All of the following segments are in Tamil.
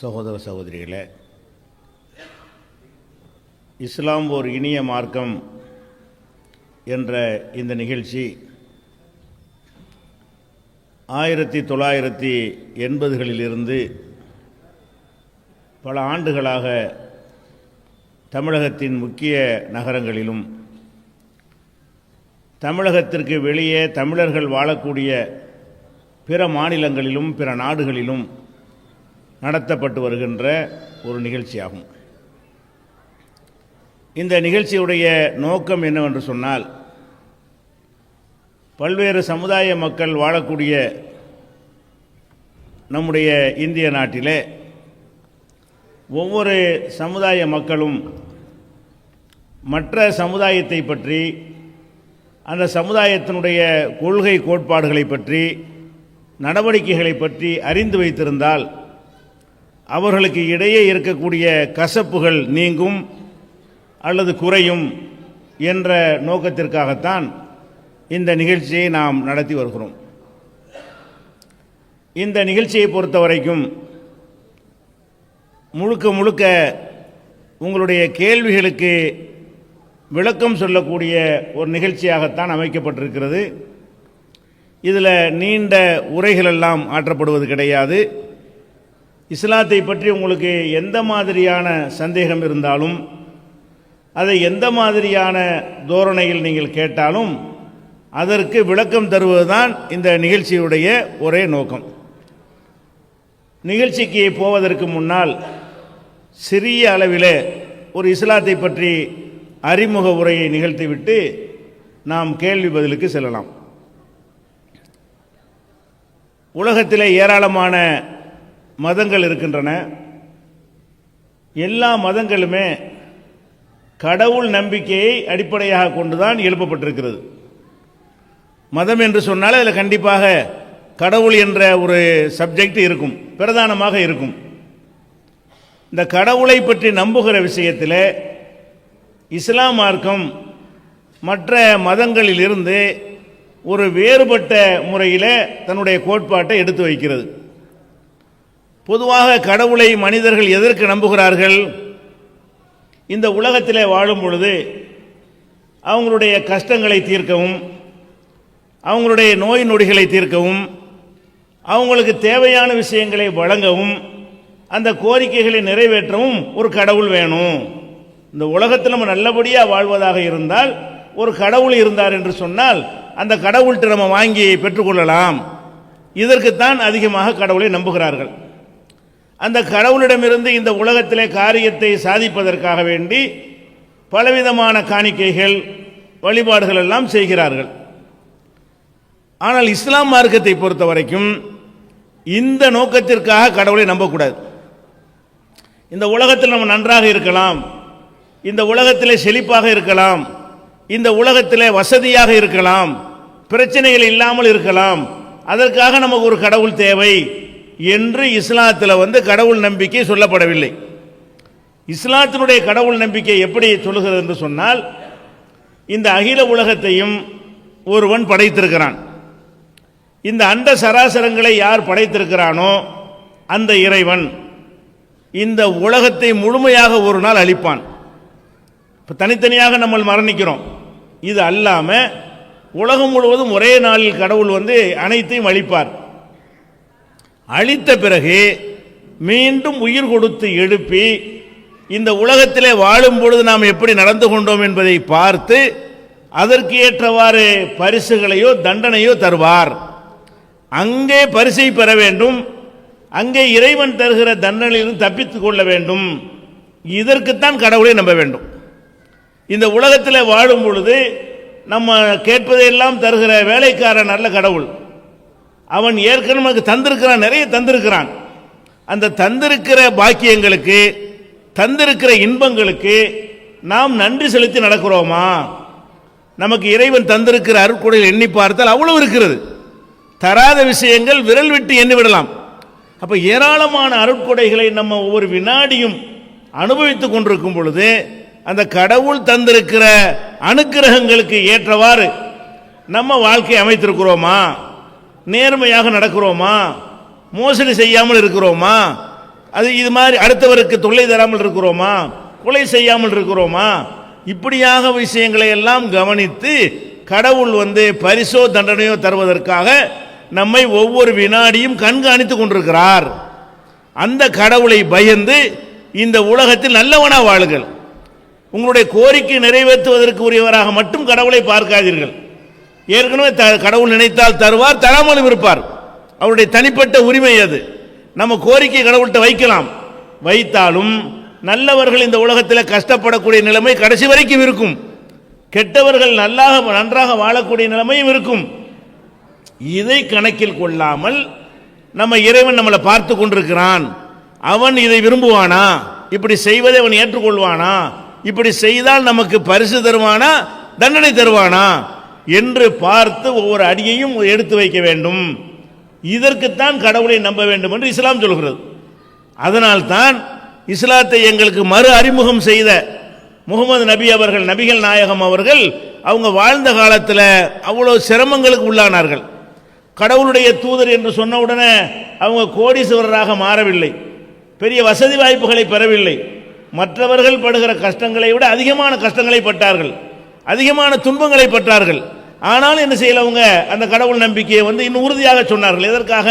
சகோதர சகோதரிகளே இஸ்லாம் ஓர் இனிய மார்க்கம் என்ற இந்த நிகழ்ச்சி ஆயிரத்தி தொள்ளாயிரத்தி எண்பதுகளிலிருந்து பல ஆண்டுகளாக தமிழகத்தின் முக்கிய நகரங்களிலும் தமிழகத்திற்கு வெளியே தமிழர்கள் வாழக்கூடிய பிற மாநிலங்களிலும் பிற நாடுகளிலும் நடத்தப்பட்டு வருகின்ற ஒரு நிகழ்ச்சியாகும். இந்த நிகழ்ச்சியுடைய நோக்கம் என்னவென்று சொன்னால் பல்வேறு சமுதாய மக்கள் வாழக்கூடிய நம்முடைய இந்திய நாட்டிலே ஒவ்வொரு சமுதாய மக்களும் மற்ற சமுதாயத்தை பற்றி அந்த சமுதாயத்தினுடைய கொள்கை கோட்பாடுகளை பற்றி நடவடிக்கைகளை பற்றி அறிந்து வைத்திருந்தால் அவர்களுக்கு இடையே இருக்கக்கூடிய கசப்புகள் நீங்கும் அல்லது குறையும் என்ற நோக்கத்திற்காகத்தான் இந்த நிகழ்ச்சியை நாம் நடத்தி வருகிறோம். இந்த நிகழ்ச்சியை பொறுத்த வரைக்கும் முழுக்க முழுக்க உங்களுடைய கேள்விகளுக்கு விளக்கம் சொல்லக்கூடிய ஒரு நிகழ்ச்சியாகத்தான் அமைக்கப்பட்டிருக்கிறது. இதில் நீண்ட உரைகளெல்லாம் ஆற்றப்படுவது கிடையாது. இஸ்லாத்தை பற்றி உங்களுக்கு எந்த மாதிரியான சந்தேகம் இருந்தாலும் அதை எந்த மாதிரியான தோரணையில் நீங்கள் கேட்டாலும் அதற்கு விளக்கம் தருவதுதான் இந்த நிகழ்ச்சியுடைய ஒரே நோக்கம். நிகழ்ச்சிக்கு போவதற்கு முன்னால் சிறிய அளவில் ஒரு இஸ்லாத்தை பற்றி அறிமுக உரையை நிகழ்த்திவிட்டு நாம் கேள்வி பதிலுக்கு செல்லலாம். உலகத்திலே ஏராளமான மதங்கள் இருக்கின்றன. எல்லா மதங்களுமே கடவுள் நம்பிக்கையை அடிப்படையாக கொண்டுதான் எழுப்பப்பட்டிருக்கிறது. மதம் என்று சொன்னால் அதில் கண்டிப்பாக கடவுள் என்ற ஒரு சப்ஜெக்ட் இருக்கும் பிரதானமாக இருக்கும். இந்த கடவுளை பற்றி நம்புகிற விஷயத்தில் இஸ்லாம் மார்க்கம் மற்ற மதங்களிலிருந்து ஒரு வேறுபட்ட முறையில் தன்னுடைய கோட்பாட்டை எடுத்து வைக்கிறது. பொதுவாக கடவுளை மனிதர்கள் எதற்கு நம்புகிறார்கள்? இந்த உலகத்திலே வாழும் பொழுது அவங்களுடைய கஷ்டங்களை தீர்க்கவும் அவங்களுடைய நோய் நொடிகளை தீர்க்கவும் அவங்களுக்கு தேவையான விஷயங்களை வழங்கவும் அந்த கோரிக்கைகளை நிறைவேற்றவும் ஒரு கடவுள் வேணும். இந்த உலகத்தில் நம்ம நல்லபடியாக வாழ்வதாக இருந்தால் ஒரு கடவுள் இருந்தார் என்று சொன்னால் அந்த கடவுள்கிட்ட நம்ம வாங்கி பெற்றுக்கொள்ளலாம் இதற்குத்தான் அதிகமாக கடவுளை நம்புகிறார்கள். அந்த கடவுளிடமிருந்து இந்த உலகத்திலே காரியத்தை சாதிப்பதற்காக வேண்டி பலவிதமான காணிக்கைகள் வழிபாடுகள் எல்லாம் செய்கிறார்கள். ஆனால் இஸ்லாம் மார்க்கத்தை பொறுத்த வரைக்கும் இந்த நோக்கத்திற்காக கடவுளை நம்பக்கூடாது. இந்த உலகத்தில் நம்ம நன்றாக இருக்கலாம் இந்த உலகத்திலே செழிப்பாக இருக்கலாம் இந்த உலகத்திலே வசதியாக இருக்கலாம் பிரச்சனைகள் இல்லாமல் இருக்கலாம் அதற்காக நமக்கு ஒரு கடவுள் தேவை. என்று இஸ்லாத்தில் வந்து கடவுள் நம்பிக்கை சொல்லப்படவில்லை. இஸ்லாத்தினுடைய கடவுள் நம்பிக்கை எப்படி சொல்லுகிறது என்று சொன்னால் இந்த அகில உலகத்தையும் ஒருவன் படைத்திருக்கிறான். இந்த அண்ட சராசரங்களை யார் படைத்திருக்கிறானோ அந்த இறைவன் இந்த உலகத்தை முழுமையாக ஒரு நாள் அழிப்பான். இப்போ தனித்தனியாக நம்ம மரணிக்கிறோம். இது அல்லாமல் உலகம் முழுவதும் ஒரே நாளில் கடவுள் வந்து அனைத்தையும் அழிப்பார். அழித்த பிறகு மீண்டும் உயிர் கொடுத்து எழுப்பி இந்த உலகத்திலே வாழும் பொழுது நாம் எப்படி நடந்து கொண்டோம் என்பதை பார்த்து அதற்கு ஏற்றவாறு பரிசுகளையோ தண்டனையோ தருவார். அங்கே பரிசை பெற வேண்டும். அங்கே இறைவன் தருகிற தண்டனையிலிருந்து தப்பித்துக் கொள்ள வேண்டும். இதற்குத்தான் கடவுளை நம்ப வேண்டும். இந்த உலகத்தில் வாழும் பொழுது நம்ம கேட்பதையெல்லாம் தருகிற வேலைக்காரன் நல்ல கடவுள். அவன் ஏற்கனவே நமக்கு தந்திருக்கிறான் நிறைய தந்திருக்கிறான். அந்த தந்திருக்கிற பாக்கியங்களுக்கு தந்திருக்கிற இன்பங்களுக்கு நாம் நன்றி செலுத்தி நடக்கிறோமா? நமக்கு இறைவன் தந்திருக்கிற அருக்குடையில் எண்ணி பார்த்தால் அவ்வளவு இருக்கிறது. தராத விஷயங்கள் விரல் விட்டு எண்ணி விடலாம். அப்ப ஏராளமான அருட்கொடைகளை நம்ம ஒவ்வொரு வினாடியும் அனுபவித்துக் கொண்டிருக்கும் பொழுது அந்த கடவுள் தந்திருக்கிற அனுக்கிரகங்களுக்கு ஏற்றவாறு நம்ம வாழ்க்கை அமைத்திருக்கிறோமா? நேர்மையாக நடக்கிறோமா? மோசடி செய்யாமல் இருக்கிறோமா? அது இது மாதிரி அடுத்தவருக்கு தொல்லை தராமல் இருக்கிறோமா? கொலை செய்யாமல் இருக்கிறோமா? இப்படியாக விஷயங்களை எல்லாம் கவனித்து கடவுள் வந்து பரிசோ தண்டனையோ தருவதற்காக நம்மை ஒவ்வொரு வினாடியும் கண்காணித்து கொண்டிருக்கிறார். அந்த கடவுளை பயந்து இந்த உலகத்தில் நல்லவனா வாழுங்கள். உங்களுடைய கோரிக்கை நிறைவேற்றுவதற்கு உரியவராக மட்டும் கடவுளை பார்க்காதீர்கள். ஏற்கனவே த கடவுள் நினைத்தால் தருவார் தராமலும் இருப்பார். அவருடைய தனிப்பட்ட உரிமை அது. நம்ம கோரிக்கை கடவுள்கிட்ட வைக்கலாம். வைத்தாலும் நல்லவர்கள் இந்த உலகத்தில் கஷ்டப்படக்கூடிய நிலைமை கடைசி வரைக்கும் இருக்கும். கெட்டவர்கள் நல்லாக நன்றாக வாழக்கூடிய நிலைமையும் இருக்கும். இதை கணக்கில் கொள்ளாமல் நம்ம இறைவன் நம்மளை பார்த்து கொண்டிருக்கிறான். அவன் இதை விரும்புவானா? இப்படி செய்வதை அவன் ஏற்றுக்கொள்வானா? இப்படி செய்தால் நமக்கு பரிசு தருவானா? தண்டனை தருவானா? என்று பார்த்து ஒவ்வொரு அடியையும் எடுத்து வைக்க வேண்டும். இதற்குத்தான் கடவுளை நம்ப வேண்டும் என்று இஸ்லாம் சொல்கிறது. அதனால்தான் இஸ்லாத்தை எங்களுக்கு மறு அறிமுகம் செய்த முகமது நபி அவர்கள் நபிகள் நாயகம் அவர்கள் அவங்க வாழ்ந்த காலத்தில் அவ்வளோ சிரமங்களுக்கு உள்ளானார்கள். கடவுளுடைய தூதர் என்று சொன்ன உடனே அவங்க கோடீஸ்வரராக மாறவில்லை. பெரிய வசதி வாய்ப்புகளை பெறவில்லை. மற்றவர்கள் படுகிற கஷ்டங்களை விட அதிகமான கஷ்டங்களை பட்டார்கள். அதிகமான துன்பங்களை பெற்றார்கள். ஆனாலும் என்ன செய்யல அவங்க? அந்த கடவுள் நம்பிக்கையை வந்து இன்னும் உறுதியாக சொன்னார்கள். எதற்காக?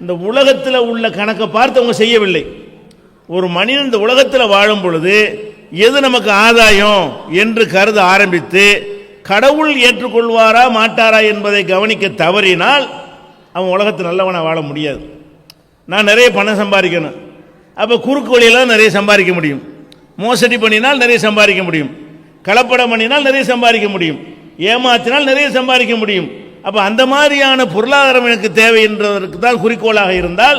இந்த உலகத்தில் உள்ள கணக்கை பார்த்து அவங்க செய்யவில்லை. ஒரு மனிதன் இந்த உலகத்தில் வாழும் பொழுது எது நமக்கு ஆதாயம் என்று கருத ஆரம்பித்து கடவுள் ஏற்றுக்கொள்வாரா மாட்டாரா என்பதை கவனிக்க தவறினால் அவன் உலகத்தில் நல்லவனாக வாழ முடியாது. நான் நிறைய பணம் சம்பாதிக்கணும். அப்போ குறுக்கு வழியெல்லாம் நிறைய சம்பாதிக்க முடியும். மோசடி பண்ணினால் நிறைய சம்பாதிக்க முடியும். கலப்படம் பண்ணினால் நிறைய சம்பாதிக்க முடியும். ஏமாற்றினால் நிறைய சம்பாதிக்க முடியும். அப்போ அந்த மாதிரியான பொருளாதாரம் எனக்கு தேவை என்றதற்கு தான் குறிக்கோளாக இருந்தால்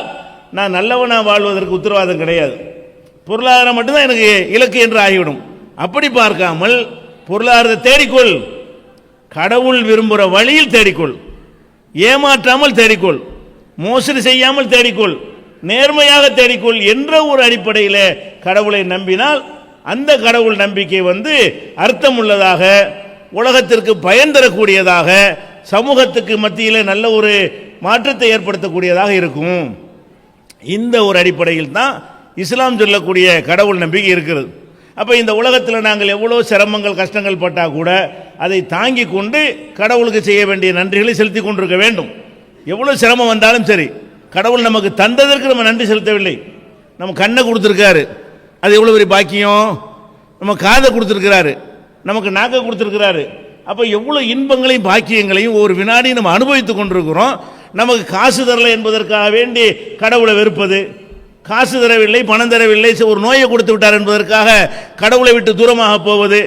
நான் நல்லவனாக வாழ்வதற்கு உத்தரவாதம் கிடையாது. பொருளாதாரம் மட்டும்தான் எனக்கு இலக்கு என்று ஆகிவிடும். அப்படி பார்க்காமல் பொருளாதாரத்தை தேடிக்கொள். கடவுள் விரும்புகிற வழியில் தேடிக்கொள். ஏமாற்றாமல் தேடிக்கொள். மோசடி செய்யாமல் தேடிக்கொள். நேர்மையாக தேடிக்கொள் என்ற ஒரு அடிப்படையில் கடவுளை நம்பினால் அந்த கடவுள் நம்பிக்கை வந்து அர்த்தம் உள்ளதாக உலகத்திற்கு பயன் தரக்கூடியதாக சமூகத்துக்கு மத்தியில் நல்ல ஒரு மாற்றத்தை ஏற்படுத்தக்கூடியதாக இருக்கும். இந்த ஒரு அடிப்படையில் தான் இஸ்லாம் சொல்லக்கூடிய கடவுள் நம்பிக்கை இருக்கிறது. அப்போ இந்த உலகத்தில் நாங்கள் எவ்வளோ சிரமங்கள் கஷ்டங்கள் பட்டால் கூட அதை தாங்கி கொண்டு கடவுளுக்கு செய்ய வேண்டிய நன்றிகளை செலுத்தி கொண்டிருக்க வேண்டும். எவ்வளோ சிரமம் வந்தாலும் சரி கடவுள் நமக்கு தந்ததற்கு நம்ம நன்றி செலுத்தவில்லை. நம்ம கண்ணை கொடுத்துருக்காரு. அது எவ்வளோ பெரிய பாக்கியம்? நம்ம காதை கொடுத்துருக்கிறாரு. நமக்கு நாக்கை கொடுத்துருக்கிறாரு. அப்போ எவ்வளோ இன்பங்களையும் பாக்கியங்களையும் ஒரு வினாடி நம்ம அனுபவித்து கொண்டிருக்கிறோம். நமக்கு காசு தரல என்பதற்காக வேண்டி கடவுளை வெறுப்பது. காசு தரவில்லை பணம் தரவில்லை ஒரு நோயை கொடுத்து விட்டார் என்பதற்காக கடவுளை விட்டு தூரமாக போவது.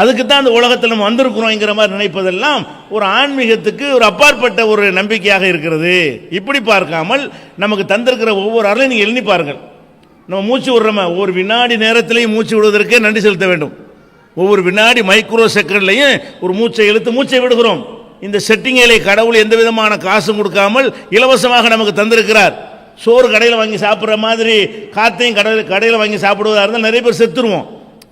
அதுக்கு தான் அந்த உலகத்தில் நம்ம வந்திருக்கிறோங்கிற மாதிரி நினைப்பதெல்லாம் ஒரு ஆன்மீகத்துக்கு ஒரு அப்பாற்பட்ட ஒரு நம்பிக்கையாக இருக்கிறது. இப்படி பார்க்காமல் நமக்கு தந்திருக்கிற ஒவ்வொரு அருளையும் நீங்கள் எண்ணி பாருங்கள். நம்ம மூச்சு விடுறோமா. ஒவ்வொரு வினாடி நேரத்திலையும் மூச்சு விடுவதற்கே நன்றி செலுத்த வேண்டும். ஒவ்வொரு வினாடி மைக்ரோ செகண்ட்லையும் ஒரு மூச்சை இழுத்து மூச்சை விடுகிறோம். இந்த செட்டிங்களை கடவுள் எந்த விதமான காசும் கொடுக்காமல் இலவசமாக நமக்கு தந்திருக்கிறார். சோறு கடையில் வாங்கி சாப்பிட்ற மாதிரி காத்தையும் கடையில் கடையில் வாங்கி சாப்பிடுவதாக இருந்தால் நிறைய பேர் செத்துருவோம்.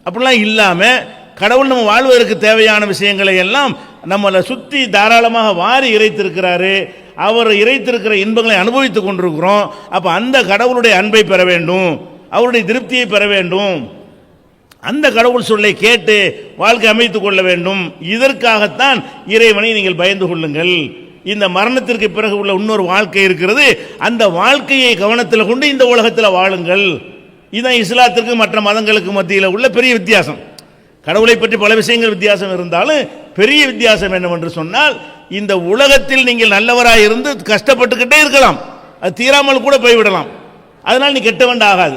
அப்படிலாம் இல்லாமல் கடவுள் நம்ம வாழ்வதற்கு தேவையான விஷயங்களை எல்லாம் நம்மளை சுற்றி தாராளமாக வாரி இறைத்திருக்கிறாரு. அவர் இறைத்திருக்கிற இன்பங்களை அனுபவித்துக் கொண்டிருக்கிறோம். அப்போ அந்த கடவுளுடைய அன்பை பெற வேண்டும். அவருடைய திருப்தியை பெற வேண்டும். அந்த கடவுள் சொல்லை கேட்டு வாழ்க்கை அமைத்துக் கொள்ள வேண்டும். இதற்காகத்தான் இறைவனை நீங்கள் பயந்து கொள்ளுங்கள். இந்த மரணத்திற்கு பிறகு உள்ள இன்னொரு வாழ்க்கை இருக்கிறது. அந்த வாழ்க்கையை கவனத்தில் கொண்டு இந்த உலகத்தில் வாழுங்கள். இதுதான் இஸ்லாத்திற்கு மற்ற மதங்களுக்கு மத்தியில் உள்ள பெரிய வித்தியாசம். கடவுளை பற்றி பல விஷயங்கள் வித்தியாசம் இருந்தாலும் பெரிய வித்தியாசம் என்னவென்று சொன்னால் இந்த உலகத்தில் நீங்கள் நல்லவராக இருந்து கஷ்டப்பட்டுக்கிட்டே இருக்கலாம். அது தீராமல் கூட போய்விடலாம். அதனால் நீ கெட்டவன் ஆகாது.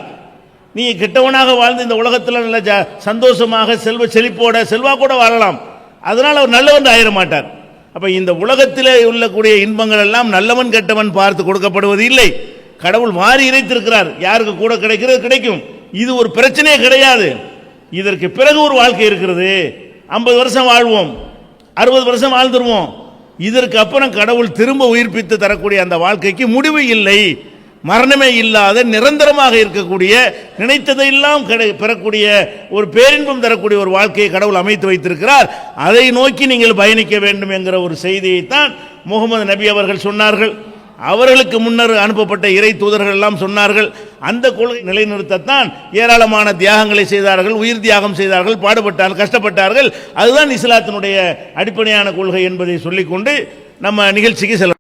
நீ கெட்டவனாக வாழ்ந்து இந்த உலகத்தில் நல்ல ஜ சந்தோஷமாக செல்வ செழிப்போட செல்வா கூட வாழலாம். அதனால் அவர் நல்லவன் ஆயிட மாட்டார் அப்போ இந்த உலகத்தில் உள்ளக்கூடிய இன்பங்கள் எல்லாம் நல்லவன் கெட்டவன் பார்த்து கொடுக்கப்படுவது இல்லை. கடவுள் மாறி இறைத்திருக்கிறார். யாருக்கு கூட கிடைக்கிறது கிடைக்கும். இது ஒரு பிரச்சனையே கிடையாது. இதற்கு பிறகு ஒரு வாழ்க்கை இருக்கிறது. ஐம்பது வருஷம் வாழ்வோம். அறுபது வருஷம் வாழ்ந்துருவோம். இதற்கு அப்புறம் கடவுள் திரும்ப உயிர்ப்பித்து தரக்கூடிய அந்த வாழ்க்கைக்கு முடிவு இல்லை. மரணமே இல்லாத நிரந்தரமாக இருக்கக்கூடிய நினைத்ததையெல்லாம் கிடை பெறக்கூடிய ஒரு பேரின்பம் தரக்கூடிய ஒரு வாழ்க்கையை கடவுள் அமைத்து வைத்திருக்கிறார். அதை நோக்கி நீங்கள் பயணிக்க வேண்டும் என்கிற ஒரு செய்தியைத்தான் முகமது நபி அவர்கள் சொன்னார்கள். அவர்களுக்கு முன்னர் அனுப்பப்பட்ட இறை தூதர்கள் எல்லாம் சொன்னார்கள். அந்த கொள்கை நிலைநிறுத்தத்தான் ஏராளமான தியாகங்களை செய்தார்கள் உயிர் தியாகம் செய்தார்கள் பாடுபட்டார்கள் கஷ்டப்பட்டார்கள். அதுதான் இஸ்லாத்தினுடைய அடிப்படையான கொள்கை என்பதை சொல்லிக்கொண்டு நம்ம நிகழ்ச்சிக்கு செல்ல